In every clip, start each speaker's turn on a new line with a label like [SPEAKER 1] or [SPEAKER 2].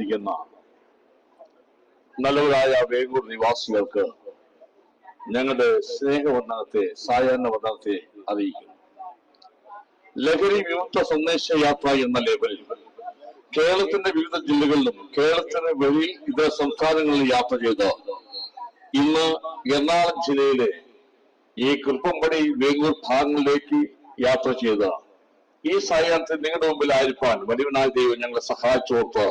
[SPEAKER 1] പ്രവർത്തിക്കുന്ന നല്ലവരായ വേങ്ങൂർ നിവാസികൾക്ക് ഞങ്ങളുടെ സ്നേഹവന്ദനത്തെ സായാഹ്ന വന്ദനത്തെ അറിയിക്കുന്നു. ലഹരി വിമുക്ത സന്ദേശ യാത്ര എന്ന ലേബലിൽ കേരളത്തിന്റെ വിവിധ ജില്ലകളിലും കേരളത്തിന് വെളി ഇതര സംസ്ഥാനങ്ങളിലും യാത്ര ചെയ്ത് ഇന്ന് എറണാകുളം ജില്ലയിലെ ഈ കൃപ്പമ്പടി വേങ്ങൂർ ഭാഗങ്ങളിലേക്ക് യാത്ര ചെയ്ത ഈ സായാഹ്നത്തിൽ നിങ്ങളുടെ മുമ്പിൽ ആയിരിക്കാൻ വലിയവനായ ദൈവം ഞങ്ങളെ സഹായിച്ചോർത്ത്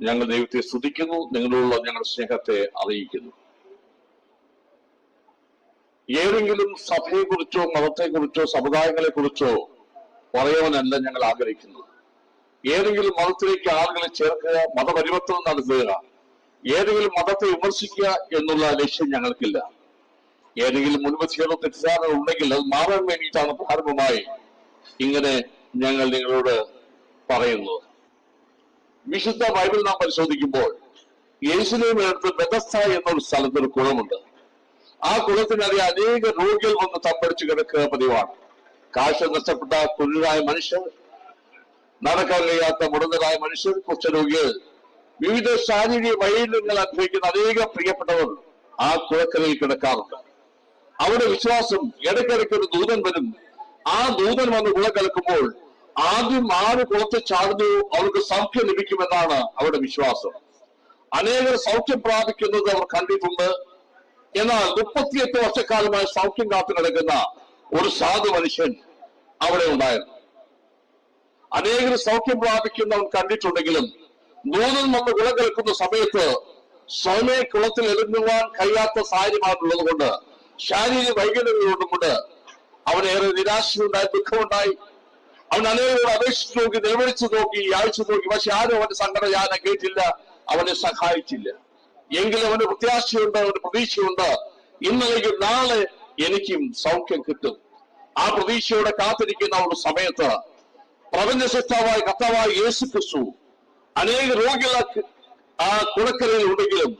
[SPEAKER 1] ഞങ്ങൾ ദൈവത്തെ സ്തുതിക്കുന്നു നിങ്ങളോടുള്ള ഞങ്ങളുടെ സ്നേഹത്തെ അറിയിക്കുന്നു. ഏതെങ്കിലും സഭയെക്കുറിച്ചോ മതത്തെക്കുറിച്ചോ സമുദായങ്ങളെ കുറിച്ചോ പറയുവാനല്ല ഞങ്ങൾ ആഗ്രഹിക്കുന്നത്. ഏതെങ്കിലും മതത്തിലേക്ക് ആളുകളെ ചേർക്കുക മതപരിവർത്തനം നടത്തുക ഏതെങ്കിലും മതത്തെ വിമർശിക്കുക എന്നുള്ള ലക്ഷ്യം ഞങ്ങൾക്കില്ല. ഏതെങ്കിലും മുൻവശീകരണ തെറ്റിദ്ധാരണ ഉണ്ടെങ്കിൽ അത് മാറാൻ വേണ്ടിയിട്ടാണ് പ്രാരംഭമായി ഇങ്ങനെ ഞങ്ങൾ നിങ്ങളോട് പറയുന്നത്. വിശുദ്ധ ബൈബിൾ നാം പരിശോധിക്കുമ്പോൾ യേശുലേമിനടുത്ത് ബെതസ്ത എന്നൊരു സ്ഥലത്ത് ഒരു കുളമുണ്ട്. ആ കുളത്തിനറിയ അനേക രോഗികൾ വന്ന് തമ്പടിച്ചു കിടക്കുക പതിവാണ്. കാശ് നഷ്ടപ്പെട്ട കുരുരായ മനുഷ്യർ നടക്കാൻ കഴിയാത്ത മുടന്തരായ മനുഷ്യർ കുഷ്ഠരോഗികൾ വിവിധ ശാരീരിക വൈകല്യങ്ങൾ അനുഭവിക്കുന്ന അനേകം പ്രിയപ്പെട്ടവർ ആ കുളക്കരയിൽ കിടക്കാറുണ്ട്. അവരുടെ വിശ്വാസം ഇടയ്ക്കിടയ്ക്ക് ഒരു ദൂതൻ വരും. ആ ദൂതൻ വന്ന് കുളം കലക്കുമ്പോൾ ആദ്യം ആര് കുളത്തിൽ ചാടുന്നു അവർക്ക് സൗഖ്യം ലഭിക്കുമെന്നാണ് അവരുടെ വിശ്വാസം. അനേകർ സൗഖ്യം പ്രാപിക്കുന്നത് അവർ കണ്ടിട്ടുണ്ട്. എന്നാൽ മുപ്പത്തിയെട്ട് വർഷക്കാലമായി സൗഖ്യം കാത്തു കിടക്കുന്ന ഒരു സാധു മനുഷ്യൻ അവിടെ ഉണ്ടായിരുന്നു. അനേകർ സൗഖ്യം പ്രാപിക്കുന്നവൻ കണ്ടിട്ടുണ്ടെങ്കിലും നൂതൻ വന്ന് വിള കേൾക്കുന്ന സമയത്ത് സ്വയമേ കുളത്തിൽ എഴുതുവാൻ കഴിയാത്ത സാഹചര്യമാണുള്ളത് കൊണ്ട് ശാരീരിക വൈകല്യങ്ങളുള്ളത് കൊണ്ട് അവനേറെ നിരാശയുണ്ടായി ദുഃഖമുണ്ടായി. അവൻ അനേകരോട് അപേക്ഷിച്ച് നോക്കി നിലവിളിച്ചു നോക്കി യാഴ്ച നോക്കി. പക്ഷെ ആരും അവന്റെ സങ്കടം ഞാൻ കേട്ടില്ല അവനെ സഹായിച്ചില്ല. എങ്കിലും അവന് പ്രത്യാശയുണ്ട് അവന് പ്രതീക്ഷയുണ്ട്? ഇന്നലെയും നാളെ എനിക്കും സൗഖ്യം കിട്ടും. ആ പ്രതീക്ഷയോടെ കാത്തിരിക്കുന്ന ഒരു സമയത്ത് പ്രപഞ്ച സൃഷ്ടാവായ കർത്താവായ യേശു ക്രിസ്തു അനേക രോഗികളെ ആ കുളക്കരയിൽ ഉണ്ടെങ്കിലും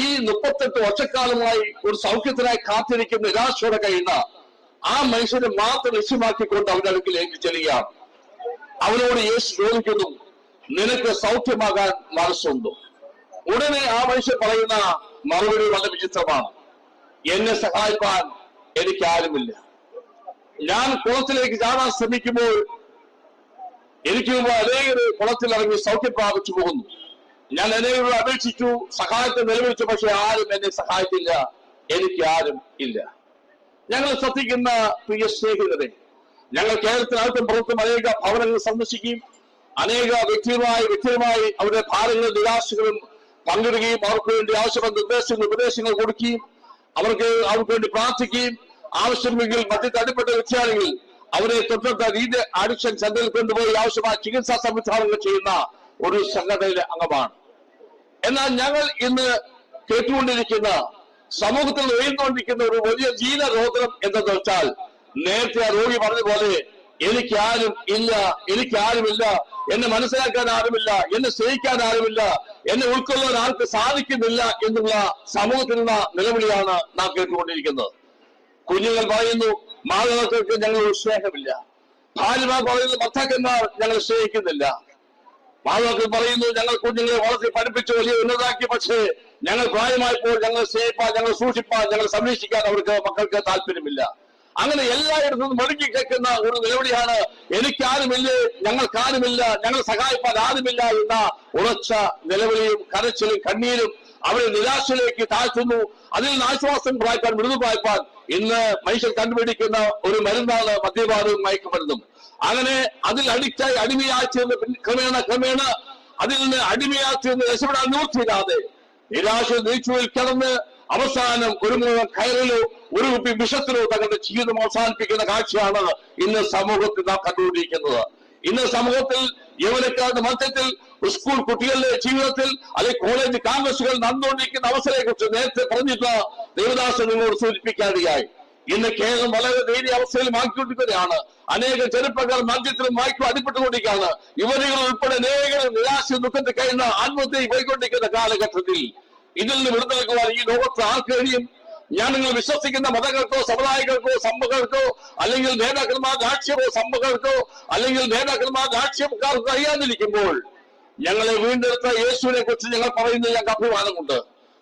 [SPEAKER 1] ഈ മുപ്പത്തെട്ട് വർഷക്കാലമായി ഒരു സൗഖ്യത്തിനായി കാത്തിരിക്കുന്ന നിരാശയോടെ കഴിയുന്ന ആ മനുഷ്യനെ മാത്രം ലക്ഷ്യമാക്കിക്കൊണ്ട് അവന്റെ അടുക്കിലേക്ക് ചെല്ലുകയാണ് അവനോട് യേശു ചോദിക്കുന്നു നിനക്ക് സൗഖ്യമാകാൻ മനസ്സുണ്ടോ? ഉടനെ ആ മനുഷ്യൻ പറയുന്ന മറുപടി വളരെ വിചിത്രമാണ്. എന്നെ സഹായിപ്പാൻ എനിക്ക് ആരുമില്ല ഞാൻ കുളത്തിലേക്ക് ചാടാൻ ശ്രമിക്കുമ്പോൾ എനിക്ക് മുമ്പ് അനേകര് കുളത്തിൽ ഇറങ്ങി സൗഖ്യം പ്രാപിച്ചു പോകുന്നു. ഞാൻ അനേകരോട് അപേക്ഷിച്ചു സഹായത്തെ നിലവിളിച്ചു പക്ഷെ ആരും എന്നെ സഹായിക്കില്ല എനിക്ക് ആരും ഇല്ല. ഞങ്ങൾ ശ്രദ്ധിക്കുന്ന പ്രിയ സ്നേഹിതരെ ഞങ്ങൾ കേരളത്തിനകത്തും പുറത്തും അനേക ഭവനങ്ങൾ സന്ദർശിക്കുകയും അനേക വ്യക്തികളുമായി വ്യക്തികളുമായി അവരുടെ ഭാരങ്ങളും നിരാശകളും പങ്കിടുകയും അവർക്ക് വേണ്ടി ആവശ്യമായ നിർദ്ദേശങ്ങൾ ഉപദേശങ്ങൾ കൊടുക്കുകയും അവർക്ക് അവർക്ക് വേണ്ടി പ്രാർത്ഥിക്കുകയും ആവശ്യമെങ്കിൽ മറ്റ് തടിപ്പെട്ട വ്യക്തിയാണെങ്കിൽ അവരെ തൊട്ടടുത്ത രീതി അഡിക്ഷൻ സെന്ററിൽ കൊണ്ടുപോയി ആവശ്യമായ ചികിത്സാ സംവിധാനങ്ങൾ ചെയ്യുന്ന ഒരു സംഘടനയിലെ അംഗമാണ്. എന്നാൽ ഞങ്ങൾ ഇന്ന് കേട്ടുകൊണ്ടിരിക്കുന്ന സമൂഹത്തിൽ ഉയർന്നുകൊണ്ടിരിക്കുന്ന ഒരു വലിയ ജീവരോധനം എന്തെന്ന് വെച്ചാൽ നേരത്തെ ആ രോഗി പറഞ്ഞ പോലെ എനിക്ക് ആരും ഇല്ല എനിക്ക് ആരുമില്ല എന്നെ മനസ്സിലാക്കാൻ ആരുമില്ല എന്നെ സ്നേഹിക്കാൻ ആരുമില്ല എന്നെ ഉൾക്കൊള്ളാൻ ആർക്ക് സാധിക്കുന്നില്ല എന്നുള്ള സമൂഹത്തിലുള്ള നിലവിളിയാണ് നാം കേട്ടുകൊണ്ടിരിക്കുന്നത്. കുഞ്ഞുങ്ങൾ പറയുന്നു മാതാപിതാക്കൾക്ക് ഞങ്ങൾ സ്നേഹമില്ല. ഭാര്യമാർ പറയുന്നു ഭർത്താക്കന്മാർ ഞങ്ങൾ സ്നേഹിക്കുന്നില്ല. മാതാപിതാക്കൾ പറയുന്നു ഞങ്ങൾ കുഞ്ഞുങ്ങളെ വളർത്തി പഠിപ്പിച്ചു വലിയ ഉന്നതാക്കി പക്ഷേ ഞങ്ങൾ പ്രായമായപ്പോൾ ഞങ്ങൾ സ്നേഹിപ്പാൻ ഞങ്ങൾ സൂക്ഷിപ്പാൻ ഞങ്ങൾ സംരക്ഷിക്കാൻ അവർക്ക് മക്കൾക്ക് താല്പര്യമില്ല. അങ്ങനെ എല്ലായിടത്തും മടുക്കി കേൾക്കുന്ന ഒരു നിലവിളിയാണ് എനിക്കാരുമില്ലേ? ഞങ്ങൾക്കാരുമില്ല? ഞങ്ങൾ സഹായിപ്പാൻ ആരുമില്ല? എന്ന ഉറച്ച നിലവിളിയും കരച്ചിലും കണ്ണീരും അവരെ നിരാശയിലേക്ക് താഴ്ത്തുന്നു. അതിൽ നിന്ന് ആശ്വാസം പ്രായ്പാൻ മൃദു പ്രായ്പാൻ ഇന്ന് മനുഷ്യൻ കണ്ടുപിടിക്കുന്ന ഒരു മരുന്നാണ് മദ്യപാനവും മയക്കുമരുന്നും. അങ്ങനെ അതിൽ അഡിക്റ്റായി അടിമയായി ചേർന്ന് ക്രമേണ ക്രമേണ അതിൽ നിന്ന് അടിമയായി ചേർന്ന് രക്ഷപ്പെടാൻ നിവൃത്തിയില്ലാതെ നിരാശ നീച്ചുവിൽ കിടന്ന് അവസാനം ഒരു മുഴുവൻ കയറിലോ ഒരു കുപ്പി വിഷത്തിലോ തങ്ങളുടെ ജീവിതം അവസാനിപ്പിക്കുന്ന കാഴ്ചയാണ് ഇന്ന് സമൂഹത്തിൽ നാം കണ്ടുകൊണ്ടിരിക്കുന്നത്. ഇന്ന് സമൂഹത്തിൽ യൗവനക്കാരുടെ മധ്യത്തിൽ സ്കൂൾ കുട്ടികളുടെ ജീവിതത്തിൽ അല്ലെങ്കിൽ കോളേജ് ക്യാമ്പസുകൾ നടന്നുകൊണ്ടിരിക്കുന്ന അവസരത്തെ കുറിച്ച് നേരത്തെ പറഞ്ഞിട്ടുള്ള ദേവദാസൻ നിങ്ങളോട് സൂചിപ്പിക്കാതെയായി ഇന്ന് കേരളം വളരെ ദയനീയ അവസ്ഥയിൽ മാറ്റിക്കൊണ്ടിരിക്കുകയാണ് അനേക ചെറുപ്പക്കാർ മദ്യത്തിലും വായിക്കും അടിപ്പെട്ടുകൊണ്ടിരിക്കുകയാണ് ഇവരുകൾ ഉൾപ്പെടെ അനേകം നിരാശ ദുഃഖത്തിൽ കഴിയുന്ന ആത്മഹത്യ പോയിക്കൊണ്ടിരിക്കുന്ന കാലഘട്ടത്തിൽ ഇതിൽ നിന്ന് വിടുതലുക്കുവാൻ ഈ ലോകത്ത് ആർക്ക് ഞാൻ നിങ്ങൾ വിശ്വസിക്കുന്ന മതങ്ങൾക്കോ സമുദായങ്ങൾക്കോ സമ്പകൾക്കോ അല്ലെങ്കിൽ നേതാക്കന്മാർ രാഷ്ട്രീയമോ സമ്പകൾക്കോ അല്ലെങ്കിൽ നേതാക്കന്മാർ രാഷ്ട്രീയക്കാർക്ക് കഴിയാതിരിക്കുമ്പോൾ ഞങ്ങളെ വീണ്ടെടുത്ത യേശുവിനെ കുറിച്ച് ഞങ്ങൾ പറയുന്നത് ഞങ്ങൾക്ക് അഭിമാനമുണ്ട്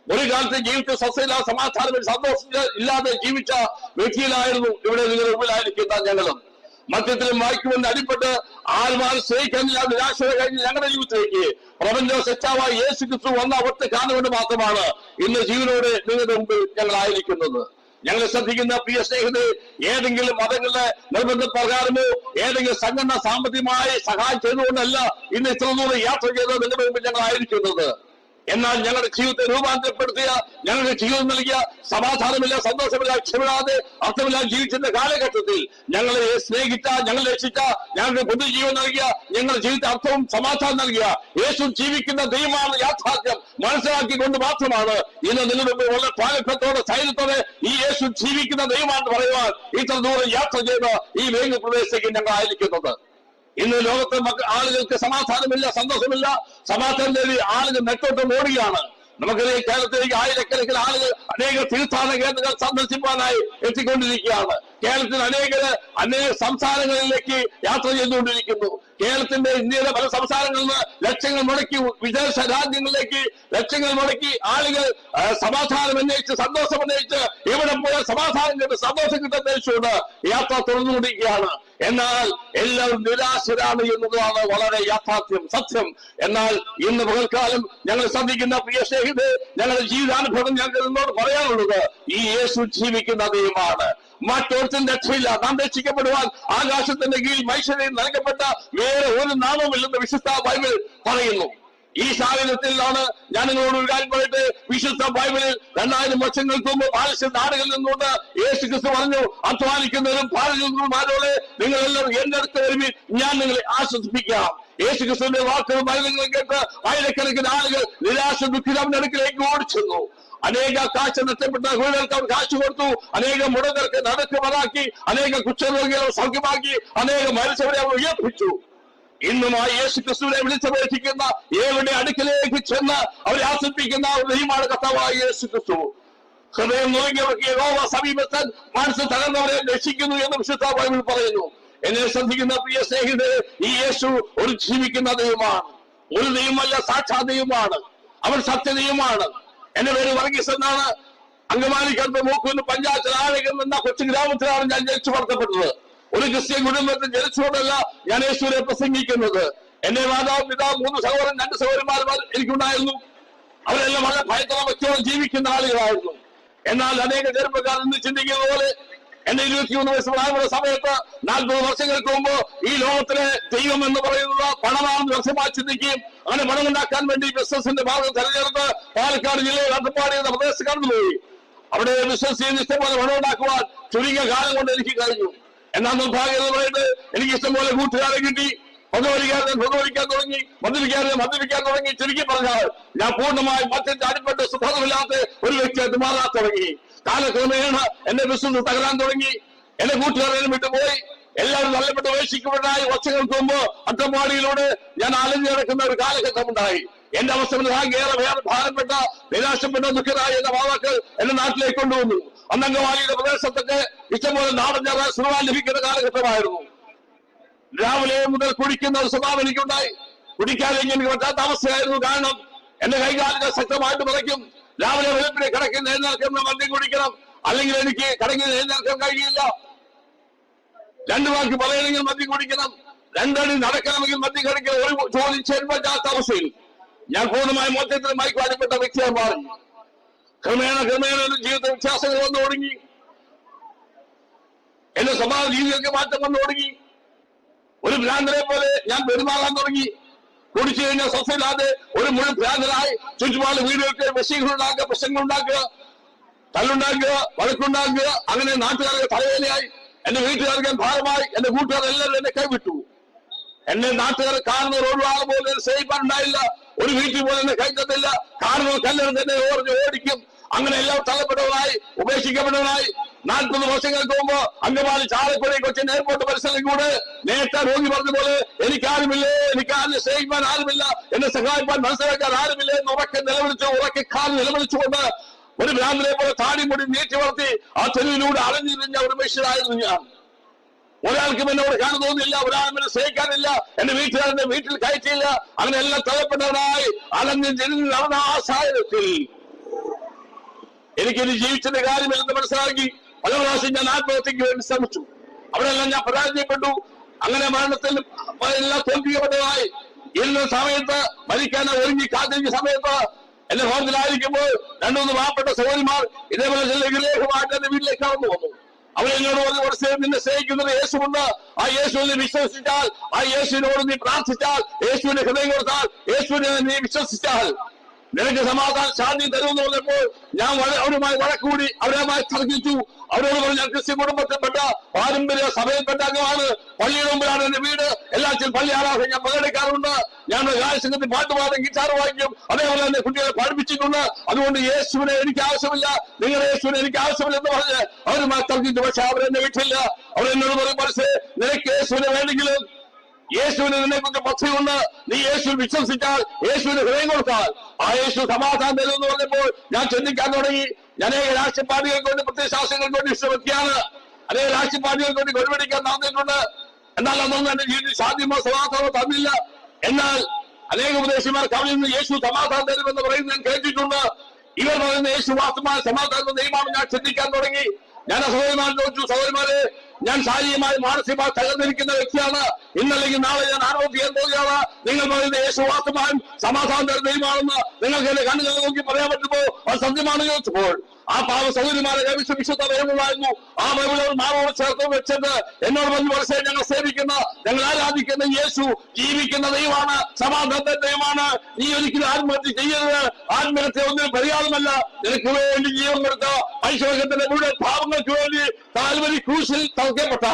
[SPEAKER 1] ഒരു കാലത്ത് ജീവിച്ച സ്വസ്ഥയില്ല സമാധാനം സന്തോഷം ഇല്ലാതെ ജീവിച്ച വ്യക്തിയിലായിരുന്നു ഇവിടെ നിങ്ങളുടെ മുമ്പിലായിരിക്കുന്ന ഞങ്ങളും. മദ്യത്തിലും വായിക്കുമെന്ന് അടിപ്പെട്ട് ആത്മാവ് സ്നേഹിക്കാൻ നിരാശ കഴിഞ്ഞ് ഞങ്ങളുടെ ജീവിതത്തിലേക്ക് പ്രപഞ്ച സെറ്റാവായി യേശു ക്രിസ്തു വന്ന അവർക്ക് കാണുകൊണ്ട് മാത്രമാണ് ഇന്ന് ജീവനോടെ നിങ്ങളുടെ മുമ്പിൽ ഞങ്ങളായിരിക്കുന്നത്. ഞങ്ങൾ ശ്രദ്ധിക്കുന്ന പ്രിയ സ്നേഹിതരെ ഏതെങ്കിലും മതങ്ങളുടെ നിർബന്ധ പ്രകാരമോ ഏതെങ്കിലും സംഘടന സാമ്പത്തികമായി സഹായം ചെയ്തുകൊണ്ടല്ല ഇന്ന് ഇത്ര ദൂരം യാത്ര ചെയ്തത് നിങ്ങളുടെ മുമ്പിൽ ഞങ്ങളായിരിക്കുന്നത് എന്നാൽ ഞങ്ങളുടെ ജീവിതത്തെ രൂപാന്തരപ്പെടുത്തിയ ഞങ്ങളുടെ ജീവിതം നൽകിയ സമാധാനമില്ല സന്തോഷമില്ല ക്ഷമിടാതെ അർത്ഥമില്ലാതെ ജീവിച്ചിരുന്ന കാലഘട്ടത്തിൽ ഞങ്ങളെ സ്നേഹിച്ച ഞങ്ങളെ രക്ഷിച്ച ഞങ്ങളുടെ പൊതുജീവൻ നൽകിയ ഞങ്ങളുടെ ജീവിതത്തെ അർത്ഥവും സമാധാനം നൽകിയ യേശു ജീവിക്കുന്ന ദൈവമാണ് യാഥാർത്ഥ്യം. മനസ്സിലാക്കിക്കൊണ്ട് മാത്രമാണ് ഇന്ന് നിങ്ങളുടെ വളരെ പാലഭ്യത്തോടെ ധൈര്യത്തോടെ ഈ യേശു ജീവിക്കുന്ന ദൈവമാണെന്ന് പറയുവാൻ ഇത്ര ദൂരം യാത്ര ചെയ്ത് ഈ വേങ്ങ് പ്രദേശത്തേക്ക് ഞങ്ങൾ ആയിരിക്കുന്നത്. ഇന്ന് ലോകത്തെ ആളുകൾക്ക് സമാധാനമില്ല സന്തോഷമില്ല. സമാധാനം തേടി ആളുകൾ നെട്ടോട്ട് ഓടുകയാണ്. നമുക്കറിയാം കേരളത്തിലേക്ക് ആയിരക്കണക്കിന് ആളുകൾ അനേക തീർത്ഥാടന കേന്ദ്രങ്ങൾ സന്ദർശിക്കാനായി എത്തിക്കൊണ്ടിരിക്കുകയാണ്. കേരളത്തിൽ അനേക അനേക സംസ്ഥാനങ്ങളിലേക്ക് യാത്ര ചെയ്തുകൊണ്ടിരിക്കുന്നു. കേരളത്തിന്റെ ഇന്ത്യയുടെ പല സംസ്ഥാനങ്ങളിൽ നിന്ന് ലക്ഷങ്ങൾ മുടക്കി വിദേശ രാജ്യങ്ങളിലേക്ക് ലക്ഷങ്ങൾ മുടക്കി ആളുകൾ സമാധാനം അന്വേഷിച്ച് സന്തോഷം അന്വേഷിച്ച് എവിടെ പോയാൽ സമാധാനം കിട്ടും സന്തോഷം കിട്ടുന്ന ഉദ്ദേശിച്ചുകൊണ്ട് യാത്ര തുറന്നുകൊണ്ടിരിക്കുകയാണ് എന്നാൽ എല്ലാവരും നിരാശരാണ് എന്നതാണ് വളരെ യാഥാർത്ഥ്യം സത്യം. എന്നാൽ ഇന്ന് പകൽക്കാലം ഞങ്ങൾ ശ്രദ്ധിക്കുന്ന പ്രിയ സ്നേഹിത് ഞങ്ങളുടെ ജീവിതാനുഭവം ഞങ്ങൾ നിന്നോട് പറയാനുള്ളത് ഈ യേശു ജീവിക്കുന്ന ദൈവമാണ്. മറ്റൊരുത്തും രക്ഷയില്ല. നാം രക്ഷിക്കപ്പെടുവാൻ ആകാശത്തിന്റെ കീഴിൽ മനുഷ്യരെ നൽകപ്പെട്ട വേറെ ഒരു നാമമില്ലെന്ന് വിശുദ്ധ ബൈബിൾ പറയുന്നു. ഈ സാഹചര്യത്തിലാണ് ഞാൻ നിങ്ങളോട് ഒരു കാര്യം പറയട്ടെ? വിശുദ്ധ ബൈബിളിൽ രണ്ടായിരം വർഷങ്ങൾക്ക് മുമ്പ് പാലസ്യ നാടുകളിൽ നിന്നുകൊണ്ട് യേശു ക്രിസ്തു പറഞ്ഞു അധ്വാനിക്കുന്നവരും പാലസ്യമാരോട് നിങ്ങളെല്ലാം എന്റെ അടുത്ത് വരുമ്പോൾ ഞാൻ നിങ്ങളെ ആശ്വസിപ്പിക്കാം. യേശു ക്രിസ്തുവിന്റെ വാക്കുകൾ ബൈബിളുകൾ കേട്ട് ആയിരക്കണക്കിന് ആളുകൾ നിരാശ ദുഃഖിതം അടുക്കിലേക്ക് ഓടിച്ചെന്നു. അനേക കാശ് നഷ്ടപ്പെട്ട വീടുകൾക്ക് അവർ കാശ് കൊടുത്തു. അനേക മുടങ്ങൾക്ക് നടക്കുമതാക്കി അനേക കുഷ്ഠരോഗികളെ സൗഖ്യമാക്കി. അനേക മരിച്ചവരെ അവർ ഉയർപ്പിച്ചു. ഇന്നും ആ യേശു ക്രിസ്തുവിനെ വിളിച്ചപേക്ഷിക്കുന്ന ഏവരുടെ അടുക്കിലേക്ക് ചെന്ന് അവരെ ആസ്വദിപ്പിക്കുന്ന ദൈവമാണ് കർത്താവായ യേശു ക്രിസ്തു ഹൃദയം നുറുങ്ങിയവർക്ക് യഹോവ സമീപത്തൻ മനസ്സ് തകർന്നവരെ രക്ഷിക്കുന്നു എന്ന് വിശുദ്ധ ബൈബിൾ പറയുന്നു. എന്നെ ശ്രദ്ധിക്കുന്ന പ്രിയ സ്നേഹിതരെ ഈ യേശു ഒരു ജീവിക്കുന്ന ദൈവമാണ്. ഒരു ദൈവമല്ല സാക്ഷാ ദൈവമാണ്. അവൻ സത്യദൈവമാണ്. എന്റെ പേര് വർഗീസ് എന്നാണ്. അങ്കമാലിക്കടുത്ത് മൂക്കുന്ന് പഞ്ചായത്തിൽ ആഴകം എന്ന കൊച്ചു ഗ്രാമത്തിലാണ് ഞാൻ ജനിച്ചു വളർത്തപ്പെട്ടത്. ഒരു ക്രിസ്ത്യൻ കുടുംബത്തിൽ ജനിച്ചുകൊണ്ടല്ല ഞാൻ യേശുവിനെ പ്രസംഗിക്കുന്നത്. എന്റെ മാതാവ് പിതാവ് മൂന്ന് സഹോദരൻ രണ്ട് സഹോദരന്മാർ എനിക്കുണ്ടായിരുന്നു. അവരെല്ലാം വളരെ ഭയത്തോടെ വ്യക്തിയോടെ ജീവിക്കുന്ന ആളുകളായിരുന്നു. എന്നാൽ അനേക ചെറുപ്പക്കാർ ഇന്ന് ചിന്തിക്കുന്ന പോലെ എന്റെ ഇരുപത്തി മൂന്ന് വയസ്സ് പ്രായമുള്ള സമയത്ത് നാൽപ്പത് വർഷങ്ങൾക്ക് മുമ്പ് ഈ ലോകത്തിലെ ദൈവം എന്ന് പറയുന്നത് പണമാണെന്ന് വർഷമായി ചിന്തിക്കുകയും അങ്ങനെ പണമുണ്ടാക്കാൻ വേണ്ടി ബിസിനസിന്റെ ഭാഗം തെരഞ്ഞെടുത്ത് പാലക്കാട് ജില്ലയിൽ അട്ടപ്പാടി എന്ന പ്രദേശത്ത് കടന്നുപോയി. അവിടെ ബിസിനസ് ചെയ്യുന്ന ഇഷ്ടംപോലെ പണം ഉണ്ടാക്കുവാൻ ചുരുങ്ങിയ കാലം കൊണ്ട് എനിക്ക് കഴിഞ്ഞു. എന്നാൽ നിർഭാഗ്യം എന്ന് പറയുന്നത് എനിക്ക് ഇഷ്ടംപോലെ കൂട്ടുകാരെ കിട്ടി. പൊതുവലിക്കാരൻ പൊതുവലിക്കാൻ തുടങ്ങി. മദ്യപിക്കാരൻ മദ്യപിക്കാൻ തുടങ്ങി. ചുരുക്കി പറഞ്ഞാൽ ഞാൻ പൂർണമായും മദ്യത്തെ അടിപ്പെട്ട് സുഖമില്ലാത്ത ഒരു വ്യക്തിയായിട്ട് മാറാൻ തുടങ്ങി. കാലക്രമേണ എന്റെ ബിസിനസ് തകരാൻ തുടങ്ങി. എന്റെ കൂട്ടുകാരെല്ലാം വിട്ടുപോയി എല്ലാവരും നല്ലപ്പെട്ട് ഉപേക്ഷിക്കപ്പെട്ടായി ഒച്ചകൾക്ക് മുമ്പ് അട്ടപ്പാടിയിലൂടെ ഞാൻ അലഞ്ഞു നടക്കുന്ന ഒരു കാലഘട്ടം ഉണ്ടായി. എന്റെ അവസ്ഥ ഏറെ വേറെ ഭാരപ്പെട്ട നിരാശപ്പെട്ട ദുഃഖരായ എന്റെ മാതാക്കൾ എന്റെ നാട്ടിലേക്ക് കൊണ്ടുവന്നു. അന്നംഗവാലിയുടെ പ്രദേശത്തൊക്കെ ഇഷ്ടംപോലെ നാടൻ ഞാൻ സുഖം ലഭിക്കുന്ന കാലഘട്ടമായിരുന്നു. രാവിലെ മുതൽ കുടിക്കുന്ന ഒരു സ്വഭാവം എനിക്കുണ്ടായി. കുടിക്കാതെ എനിക്ക് പറ്റാത്ത അവസ്ഥയായിരുന്നു. കാരണം എന്റെ കൈകാലുകൾ ശക്തമായിട്ട് പറയ്ക്കും രാവിലെ വെളുപ്പിന് കിടക്കിൽ എഴുന്നേൽക്കുന്ന മദ്യം കുടിക്കണം. അല്ലെങ്കിൽ എനിക്ക് കിടക്കിൽ എഴുന്നേൽക്കാൻ കഴിയില്ല. രണ്ടു വാക്ക് പറയണമെങ്കിൽ മദ്യം കുടിക്കണം. രണ്ടടി നടക്കണമെങ്കിൽ മദ്യം കിടക്കിൽ ഒരു ജോലി ചെയ്യാൻ പറ്റാത്ത അവസ്ഥയിൽ ഞാൻ പൂർണമായ മൊത്തത്തിൽ മയക്കുവാടിപ്പെട്ട വ്യക്തിയായി മാറി. ക്രമേണ ക്രമേണ ജീവിത വ്യത്യാസങ്ങൾ വന്നു തുടങ്ങി. എന്റെ സ്വഭാവ രീതിയൊക്കെ മാറ്റം വന്നു തുടങ്ങി. ഒരു ഭ്രാന്തരെ പോലെ ഞാൻ പെരുമാറാൻ തുടങ്ങി. കുടിച്ചു കഴിഞ്ഞാൽ സ്വസ്ഥയില്ലാതെ ഒരു മുഴുവൻ ഭ്രാന്തനായി ചുറ്റുപാട് വീടുകൾക്ക് പ്രശ്നങ്ങൾ ഉണ്ടാക്കുക തല്ലുണ്ടാക്കുക വഴക്കുണ്ടാക്കുക. അങ്ങനെ നാട്ടുകാർക്ക് തലവേലയായി എന്റെ വീട്ടുകാർക്ക് ഭാരമായി. എന്റെ കൂട്ടുകാർ എല്ലാവരും എന്നെ കൈവിട്ടു. എന്നെ നാട്ടുകാർ കാണുന്ന ഒരാൾ പോലും എന്നെ സ്നേഹിപ്പാനുണ്ടായില്ല ഒരു വീട്ടിൽ പോലും എന്നെ കൈത്തത്തില്ല കാണുന്ന കല്ലെടുത്ത് എന്നെ ഓർന്ന് ഓടിക്കും. അങ്ങനെ എല്ലാം തള്ളപ്പെട്ടവനായി ഉപേക്ഷിക്കപ്പെട്ടവനായി നാൽപ്പത് വർഷങ്ങൾക്ക് മുമ്പ് അങ്കമാലി ചാലക്കുടി കൊച്ചിൻ എയർപോർട്ട് പരിസരം കൂടെ നേരത്തെ രോഗി പറഞ്ഞ പോലെ എനിക്കാരുമില്ലേ എനിക്ക് ആരും സ്നേഹിക്കാൻ ആരുമില്ല എന്നെ സഹായിപ്പാൻ മനസ്സിലാക്കാൻ ആരുമില്ല എന്ന് ഉറക്കെ നിലവിളിച്ചു ഉറക്കെ കാൽ നിലവിളിച്ചുകൊണ്ട് ഒരു ഭ്രാന്തനെ പോലെ താടി മുടി നീട്ടി വളർത്തി ആ തെരുവിലൂടെ അലഞ്ഞിരിഞ്ഞ ഒരു മനുഷ്യനായിരുന്നു ഞാൻ. ഒരാൾക്കും എന്നോട് കാണാൻ തോന്നില്ല ഒരാളും എന്നെ സ്നേഹിക്കാനില്ല എന്റെ വീട്ടുകാരന്റെ വീട്ടിൽ കയറ്റിയില്ല അങ്ങനെ എല്ലാം തലപ്പെട്ടവനായി അലഞ്ഞു ജനിൽ നടന്ന ആ സാഹചര്യത്തിൽ എനിക്കിനി ജീവിച്ചതിന്റെ കാര്യമില്ലെന്ന് മനസ്സിലാക്കി. പല പ്രാവശ്യം ഞാൻ ആത്മഹത്യക്ക് വേണ്ടി ശ്രമിച്ചു. അവിടെയെല്ലാം ഞാൻ പരാജയപ്പെട്ടു. അങ്ങനെ മരണത്തിൽ എല്ലാം തോൽപ്പിക്കപ്പെട്ടതായി ഇന്ന സമയത്ത് മരിക്കാൻ ഒരുങ്ങി കാത്തിരിക്കുന്ന സമയത്ത് എന്റെ ഹോട്ടലായിരിക്കുമ്പോൾ രണ്ടുമൂന്ന് പാവപ്പെട്ട സഹോദരിമാർ ഇതേപോലെ ചില വിലേഖമായിട്ട് എന്റെ വീട്ടിലേക്ക് കടന്നു വന്നു. അവർ എന്നോട് പറഞ്ഞു കുറച്ച് നിന്നെ സ്നേഹിക്കുന്നത് യേശുണ്ട് ആ യേശുവിനെ വിശ്വസിച്ചാൽ ആ യേശുവിനോട് നീ പ്രാർത്ഥിച്ചാൽ യേശുവിന്റെ ഹൃദയം കൊടുത്താൽ യേശുവിനെ നീ വിശ്വസിച്ചാൽ നിനക്ക് സമാധാനം ശാന്തി തരുമെന്ന് പറഞ്ഞപ്പോൾ ഞാൻ അവരുമായി വഴക്കൂടി അവരുമായി തർക്കിച്ചു. അവരോട് പറഞ്ഞു ഞാൻ ക്രിസ്ത്യൻ കുടുംബത്തിൽപ്പെട്ട പാരമ്പര്യ സഭയിൽപ്പെട്ട അംഗമാണ്. പള്ളിയുടെ മുമ്പിലാണ് എന്റെ വീട്. എല്ലാത്തിലും പള്ളി ആരാധന ഞാൻ പങ്കെടുക്കാറുണ്ട്. ഞാൻ ഗാനസംഘത്തിൽ പാട്ട് പാടും ഗിറ്റാർ വായിക്കും. അതേപോലെ തന്നെ കുട്ടികളെ പഠിപ്പിച്ചിട്ടുണ്ട്. അതുകൊണ്ട് യേശുവിനെ എനിക്ക് ആവശ്യമില്ല. നിങ്ങളുടെ യേശുവിനെ എനിക്ക് ആവശ്യമില്ല എന്ന് പറഞ്ഞ് അവരുമായി തർക്കിച്ചു. പക്ഷെ അവരെന്നെ വിട്ടില്ല. അവരെന്നോട് പറയും മനസ്സേ നിനക്ക് യേശുവിനെ വേണമെങ്കിലും യേശുവിന് നിന്നെ കുറിച്ച് പദ്ധതിയുണ്ട് നീ യേശു വിശ്വസിച്ചാൽ യേശുവിന് ഹൃദയം കൊടുത്താൽ. ആ യേശു സമാധാനം തരുമെന്ന് പറഞ്ഞപ്പോൾ ഞാൻ ചിന്തിക്കാൻ തുടങ്ങി. ഞാൻ അനേക രാഷ്ട്രീയ കൊണ്ട് വേണ്ടി പ്രത്യേക ശാസ്ത്രങ്ങൾക്ക് വേണ്ടി ശ്രമിക്കുകയാണ് അനേക രാഷ്ട്രീയ പാർട്ടികൾക്ക് വേണ്ടി ഗവൺമെന്റിക്കാൻ നടന്നിട്ടുണ്ട്. എന്നാൽ അതൊന്നും എന്റെ ജീവിതത്തിൽ സാധ്യമോ സമാധാനമോ തന്നില്ല. എന്നാൽ അനേക ഉപദേശിമാർ അവിടെ നിന്ന് യേശു സമാധാനം തരുമെന്ന് പറയുന്നത് ഞാൻ കേട്ടിട്ടുണ്ട്. ഇവർ പറയുന്ന യേശു വാസ്തവമായ സമാധാനം ദൈവമാണ് ഞാൻ ചിന്തിക്കാൻ തുടങ്ങി. ഞാൻ സഹോദരിമാർ ചോദിച്ചു സഹോദരിമാരെ ഞാൻ ശാരീരികമായി മാനസികമായി തകർന്നിരിക്കുന്ന വ്യക്തിയാണ്. ഇന്നല്ലെങ്കിൽ നാളെ ഞാൻ ആരോഗ്യം പോവുകയാണ്. നിങ്ങൾ പറയുന്ന യേശു സമാധാന സമാധാനം ദൈവമാണെന്ന് നിങ്ങൾക്ക് എന്റെ കണ്ണുകൾ നോക്കി പറയാൻ പറ്റുമോ അത് സത്യമാണ് ചോദിച്ചപ്പോൾ ആ പാവ സൗകര്യമാരെ ലഭിച്ച വിശുദ്ധ ബൈബിളായിരുന്നു ആ ബൈബിൾ മാറോട് ചേർത്ത് വെച്ചത് എന്നോട് പറഞ്ഞു വർഷം ഞങ്ങൾ സേവിക്കുന്ന ഞങ്ങൾ ആരാധിക്കുന്ന യേശു ജീവിക്കുന്ന ദൈവമാണ് സമാധാനത്തെ ദൈവമാണ്. നീ ഒരിക്കലും ആത്മഹത്യ ചെയ്യരുത്. ആത്മഹത്യ ഒന്നിനും പരിഹാരമല്ല നിനക്ക് വേണ്ടി ജീവൻ കൊടുത്ത ഐശ്വര്യത്തിന്റെ മുഴുവൻ പാവങ്ങൾക്ക് വേണ്ടി താൽവരി ക്രൂശിൽ തളയ്ക്കപ്പെട്ട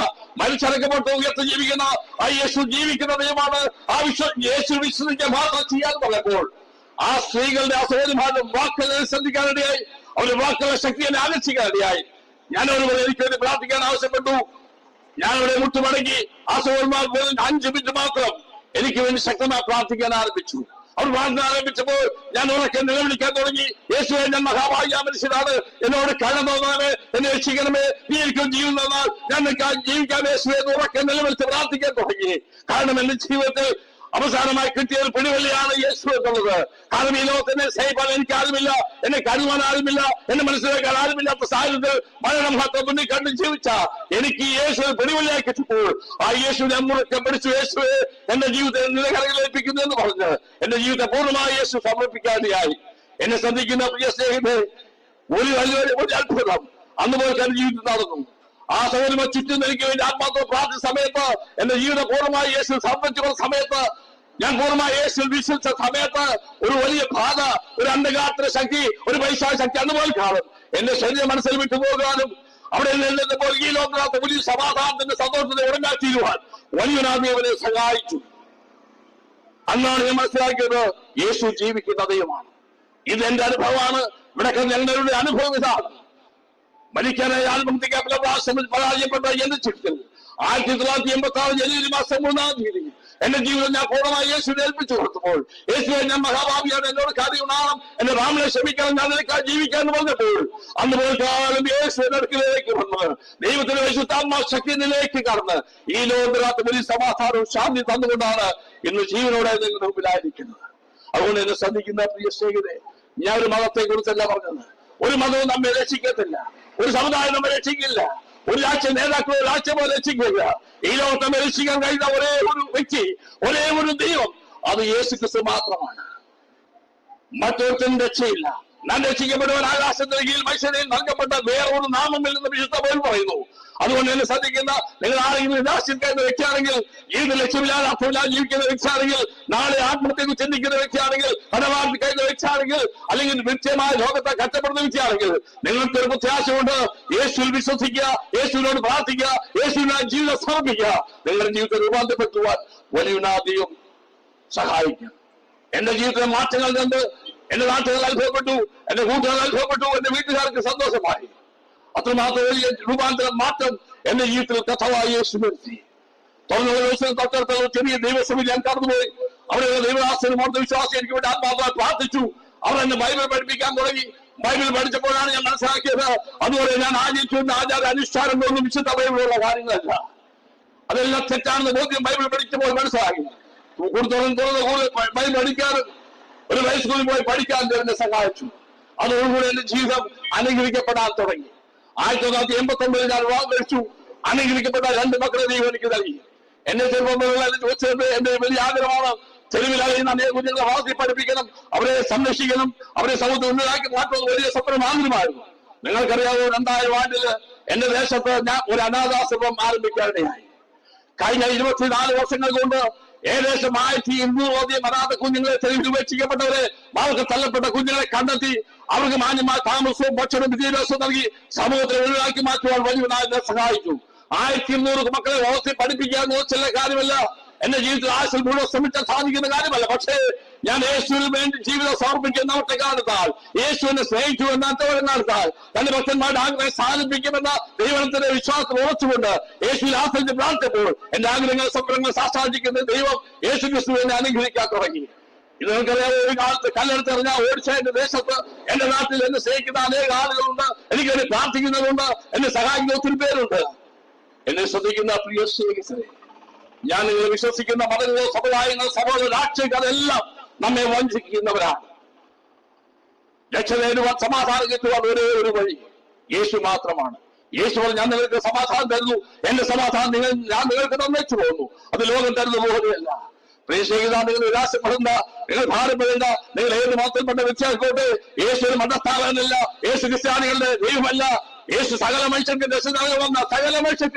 [SPEAKER 1] മനുഷ്യരംഗപ്പെട്ട് ഉയർത്തി ജീവിക്കുന്ന ആ യേശു ജീവിക്കുന്ന ദൈവമാണ്. ആ വിശ്വ യേശു വിശ്വസിക്കാൻ മാത്രം ചെയ്യാൻ പറഞ്ഞപ്പോൾ ആ സ്ത്രീകളുടെ ആ സഹോദരിമാരുടെ വാക്കുകളെ ശ്രദ്ധിക്കാനിടയായി. അവരുടെ വാക്കുകളുടെ ശക്തിയെ ആകർഷിക്കാനിടയായി. ഞാൻ അവർ എനിക്ക് വേണ്ടി പ്രാർത്ഥിക്കാൻ ആവശ്യപ്പെട്ടു. ഞാൻ അവിടെ മുട്ടുമടങ്ങി ആ സഹോദരന്മാർ അഞ്ചു മിനിറ്റ് മാത്രം എനിക്ക് വേണ്ടി ശക്തമായി പ്രാർത്ഥിക്കാൻ ആരംഭിച്ചു. അവർ വാഴ്ന്ന ആരംഭിച്ചപ്പോൾ ഞാൻ ഉറക്കെ നിലവിളിക്കാൻ തുടങ്ങി. യേശുവെ ഞാൻ മഹാഭാഗ്യ മനുഷ്യനാണ്. എന്നോട് കഴ തോന്നാമേ എന്നെ രക്ഷിക്കണമേ. നീ എനിക്കും ജീവൻ തന്നാൽ ഞാൻ ജീവിക്കാൻ യേശുവെ ഉറക്കെ നിലവിളിച്ച് പ്രാർത്ഥിക്കാൻ തുടങ്ങി. കാരണം എന്റെ ജീവിതത്തിൽ അവസാനമായി കിട്ടിയത് പിടിവള്ളിയാണ് യേശു എന്നുള്ളത്. കാരണം ഈ ലോകത്തിനെ സ്നേഹിപ്പാൻ എനിക്ക് ആരുമില്ല. എന്നെ കരുവാൻ ആരുമില്ല. എന്നെ മനസ്സിലാക്കാൻ ആരുമില്ലാത്ത സാഹചര്യത്തിൽ മരണം മാത്രം മുന്നിൽ കണ്ട് ജീവിച്ച എനിക്ക് യേശു പിടിവള്ളിയായി കിട്ടിപ്പോൾ ആ യേശു ഞാൻ മുറക്കെ പിടിച്ചു യേശു എന്റെ ജീവിതത്തെ നിലകരകളേൽപ്പിക്കുന്നു എന്ന് പറഞ്ഞ് എന്റെ ജീവിതത്തെ പൂർണമായി യേശു സമർപ്പിക്കാതെയായി. എന്നെ ശ്രദ്ധിക്കുന്ന പ്രിയ സ്നേഹിതരെ ഒരു വലിയ ഒരു അത്ഭുതം. അന്ന് പോലെ ജീവിതം നടന്നു. ആ സൗകര്യം ചുറ്റും എനിക്ക് വേണ്ടി ആത്മാർത്ഥ പ്രാർത്ഥന സമയത്ത് എന്റെ ജീവിത പൂർണമായി യേശു സമർപ്പിച്ച സമയത്ത് ഞാൻ പൂർണമായി യേശു വിശ്വസിച്ച സമയത്ത് ഒരു വലിയ ബാധ ഒരു അന്ധകാത്ര ശക്തി ഒരു പൈസ ശക്തി അതുപോലെ കാണും. എന്റെ ശരീരം മനസ്സിൽ വിട്ടുപോകാനും അവിടെ നിന്നപ്പോൾ ഈ ലോകത്തിനകത്ത് വലിയ സമാധാനത്തിന്റെ സന്തോഷത്തെ ഉടങ്ങാൻ തീരുവാൻ അവനെ സഹായിച്ചു. അന്നാണ് ഞാൻ മനസ്സിലാക്കിയത് യേശു ജീവിക്കുന്ന ദൈവമാണ്. ഇത് എന്റെ അനുഭവമാണ്. ഇവിടെ ഞങ്ങളുടെ അനുഭവം ഇതാണ്. മരിക്കാനായി ആത്മഹത്യക്ക് പ്രാവശ്യം പരാജയപ്പെട്ട എന്റെ ചിട്ടിൽ ആയിരത്തി തൊള്ളായിരത്തി എൺപത്തി ആറ് ജനുവരി മാസം മൂന്നാം തീയതി എന്റെ ജീവിതം ഞാൻ പൂർണമായി യേശുവിനെ ഏൽപ്പിച്ചു കൊടുത്തപ്പോൾ യേശുവെ ഞാൻ മഹാഭാവിയാണ് എന്നോട് കാര്യം ഉണ്ടാകണം എന്റെ രാമനെ ക്ഷമിക്കണം ഞാൻ നിനക്കാ ജീവിക്കാൻ പറഞ്ഞപ്പോൾ അന്ന് പോലും യേശു എന്റെ അടുക്കിലേക്ക് വന്ന് ദൈവത്തിന്റെ വിശുദ്ധാത്മാ ശക്തി നിലയ്ക്ക് കടന്ന് ഈ ലോകത്തിനകത്ത് വലിയ സമാധാനവും ശാന്തി തന്നുകൊണ്ടാണ് ഇന്ന് ജീവനോടെ നിങ്ങളുടെ മുമ്പിലായിരിക്കുന്നത്. അതുകൊണ്ട് എന്നെ ശ്രദ്ധിക്കുന്ന പ്രിയ സ്നേഹിതരെ ഞാൻ ഒരു മതത്തെ കുറിച്ചല്ല പറഞ്ഞത്. ഒരു മതവും നമ്മെ രക്ഷിക്കത്തില്ല. ഒരു സമുദായം നമ്മെ രക്ഷിക്കില്ല. ഒരു രാഷ്ട്രീയ നേതാക്കളോ രാഷ്ട്രീയമോ രക്ഷിക്കില്ല ഈ ലോകത്തെ രക്ഷിക്കാൻ കഴിയുന്ന ഒരേ ഒരു വ്യക്തി ഒരേ ഒരു ദൈവം അത് യേശു ക്രിസ്തു മാത്രമാണ്. മറ്റൊരുത്തരും രക്ഷയില്ല. ഞാൻ രക്ഷിക്കപ്പെടുവാൻ ആകാശത്തിന് കീഴിൽ മനുഷ്യരിൽ നൽകപ്പെട്ട വേറൊരു ഒരു നിന്ന് വിശുദ്ധ പോലും പറയുന്നു. അതുകൊണ്ട് എന്നെ ശ്രദ്ധിക്കുന്ന നിങ്ങൾ ആരെങ്കിലും നിരാശിക്കുന്ന വ്യക്തിയാണെങ്കിൽ ഏത് ലക്ഷ്യമില്ലാതെ അർത്ഥമില്ലാതെ ജീവിക്കുന്ന വ്യക്തിയാണെങ്കിൽ നാളെ ആത്മഹത്യക്ക് ചിന്തിക്കുന്ന വ്യക്തിയാണെങ്കിൽ പരമാർത്ഥി കഴിഞ്ഞ വ്യക്തിയാണെങ്കിൽ അല്ലെങ്കിൽ നിത്യമായ ലോകത്തെ കഷ്ടപ്പെടുന്ന വ്യക്തിയാണെങ്കിൽ നിങ്ങൾക്ക് ഒരു പ്രത്യാശമുണ്ട് യേശുവിൽ വിശ്വസിക്കുക യേശുവിനോട് പ്രാർത്ഥിക്കുക യേശുവിനായി ജീവിതം സമർപ്പിക്കുക. നിങ്ങളുടെ ജീവിതത്തെ രൂപാന്തരപ്പെടുത്തുവാൻ വലിയ സഹായിക്കുക എന്റെ ജീവിതത്തിലെ മാറ്റങ്ങൾ കണ്ട് എന്റെ നാട്ടുകാർ അത്ഭുതപ്പെട്ടു എന്റെ കൂട്ടുകാർ അത്ഭുതപ്പെട്ടു എന്റെ വീട്ടുകാർക്ക് സന്തോഷമായി. അത്രമാത്രം വലിയ രൂപാന്തരം മാറ്റം എന്റെ ജീവിതത്തിൽ കഥവായി യേശു വരുത്തി ഒരു ദിവസം തൊട്ടടുത്ത ഒരു ചെറിയ ദൈവസഭയിൽ ഞാൻ കടന്നുപോയി. അവിടെ ദൈവദാസനും അന്ധവിശ്വാസം എനിക്ക് വേണ്ടി ആത്മാവായി പ്രാർത്ഥിച്ചു. അവർ എന്നെ ബൈബിൾ പഠിപ്പിക്കാൻ തുടങ്ങി. ബൈബിൾ പഠിച്ചപ്പോഴാണ് ഞാൻ മനസ്സിലാക്കിയത് അതുപോലെ ഞാൻ ആചരിച്ചു ആചാര അനുഷ്ഠാനങ്ങളൊന്നും വിശുദ്ധ ബൈബിളുള്ള കാര്യങ്ങളല്ല. അതെല്ലാം തെറ്റാണെന്ന് ബോധ്യം ബൈബിൾ പഠിച്ചപ്പോൾ മനസ്സിലാക്കി കൂടുതൽ കൂടുതൽ ബൈബിൾ പഠിക്കാൻ ഒരു ഹൈസ്കൂളിൽ പോയി പഠിക്കാൻ എന്നെ സഹായിച്ചു. അതോടുകൂടി എന്റെ ജീവിതം അനുഗ്രഹിക്കപ്പെടാൻ തുടങ്ങി. ആയിരത്തി തൊള്ളായിരത്തി എൺപത്തി ഒമ്പതിൽ ഞാൻ വിവാഹം അനുഗ്രഹിക്കപ്പെട്ട രണ്ട് മക്കളെ ദൈവം എനിക്ക് നൽകി. എന്നെ ചെറുപ്പം ചോദിച്ചത് എന്റെ വലിയ ആഗ്രഹമാണ്. തെരുവിൽ അനേക കുഞ്ഞുങ്ങളെ വളർത്തി പഠിപ്പിക്കണം അവരെ സംരക്ഷിക്കണം അവരെ സമൂഹത്തിൽ ഉന്നതാക്കി മാറ്റുന്നത് വലിയ സ്വപ്നം ആഗ്രഹമായിരുന്നു. നിങ്ങൾക്കറിയാവോ രണ്ടായിരം ആണ്ടിൽ എന്റെ ദേശത്ത് ഞാൻ ഒരു അനാഥാശ്രമം ആരംഭിക്കാനിടയായി. കഴിഞ്ഞ ഇരുപത്തിനാല് വർഷങ്ങൾ കൊണ്ട് ഏകദേശം ആയിരത്തി ഇരുന്നൂറോധികം അനാഥ കുഞ്ഞുങ്ങളെ തെരുവിൽ ഉപേക്ഷിക്കപ്പെട്ടവരെ അവർക്ക് തള്ളപ്പെട്ട കുഞ്ഞുങ്ങളെ കണ്ടെത്തി. അവർക്ക് മാന്യമായ താമസവും ഭക്ഷണവും വിദ്യാഭ്യാസവും നൽകി സമൂഹത്തെ ഒഴിവാക്കി മാറ്റുവാൻ വലിയ എന്നെ സഹായിച്ചു. ആയിരത്തി ഇരുന്നൂറ് മക്കളെ വളർത്തി പഠിപ്പിക്കാൻ ചില കാര്യമല്ല. എന്റെ ജീവിതത്തിൽ ആശൽ മുഴുവൻ ശ്രമിച്ചാൽ സാധിക്കുന്ന കാര്യമല്ല. പക്ഷേ ഞാൻ യേശുവിന് വേണ്ടി ജീവിതം സമർപ്പിക്കുന്ന ഒറ്റ കാലത്താൽ യേശുവിനെ സ്നേഹിച്ചു എന്ന അറ്റവരം കാലത്താൽ തന്റെ ഭക്തന്മാരുടെ ആഗ്രഹം സാധിപ്പിക്കുമെന്ന ദൈവത്തിന്റെ വിശ്വാസം ഉറച്ചുകൊണ്ട് യേശുവിൽ ആശ്രയിച്ച് പ്രാർത്ഥിച്ചപ്പോൾ എന്റെ ആഗ്രഹങ്ങൾ സ്വപ്നങ്ങൾ സാക്ഷാധിക്കുന്ന ദൈവം യേശു ക്രിസ്തുവിനെ അനുഗ്രഹിക്കാൻ തുടങ്ങി. ഇത് നിങ്ങൾക്കറിയാം ഒരു കാലത്ത് കല്ലെടുത്തെറിഞ്ഞ ഓടിച്ച എന്റെ ദേശത്ത് എന്റെ നാട്ടിൽ എന്നെ സ്നേഹിക്കുന്ന അനേക ആളുകളുണ്ട്. എനിക്ക് വേണ്ടി പ്രാർത്ഥിക്കുന്നവരുണ്ട്. എന്നെ സഹായിക്കുന്ന ഒത്തിരി പേരുണ്ട്. എന്നെ ശ്രദ്ധിക്കുന്ന പ്രിയ സ്നേഹിതരെ ഞാൻ നിങ്ങൾ വിശ്വസിക്കുന്ന മതങ്ങളോ സമുദായങ്ങളോ സഭകളോ രാഷ്ട്രീയ അതെല്ലാം നമ്മെ വഞ്ചിക്കുന്നവരാണ്. രക്ഷ നേടുവാൻ സമാധാനം കിട്ടുവാൻ ഒരേ ഒരു വഴി യേശു മാത്രമാണ്. യേശു ഞാൻ നിങ്ങൾക്ക് സമാധാനം തരുന്നു. എന്റെ സമാധാനം നിങ്ങൾ ഞാൻ നിങ്ങൾക്ക് തന്നേച്ചു പോകുന്നു. അത് ലോകം തരുന്ന പോലെയല്ല. പ്രേക്ഷിക്കുന്ന നിങ്ങൾ നിരാശപ്പെടേണ്ട നിങ്ങൾ ഭാരപ്പെടേണ്ട. നിങ്ങൾ ഏത് മതത്തിൽപ്പെട്ട വ്യത്യാസത്തോട്ട് യേശു ഒരു മതസ്ഥാപനമല്ല യേശു ക്രിസ്ത്യാനികളുടെ ദൈവമല്ല. യേശു സകല മനുഷ്യർക്ക് രക്ഷിതാവ് വന്ന സകല മനുഷ്യർക്ക്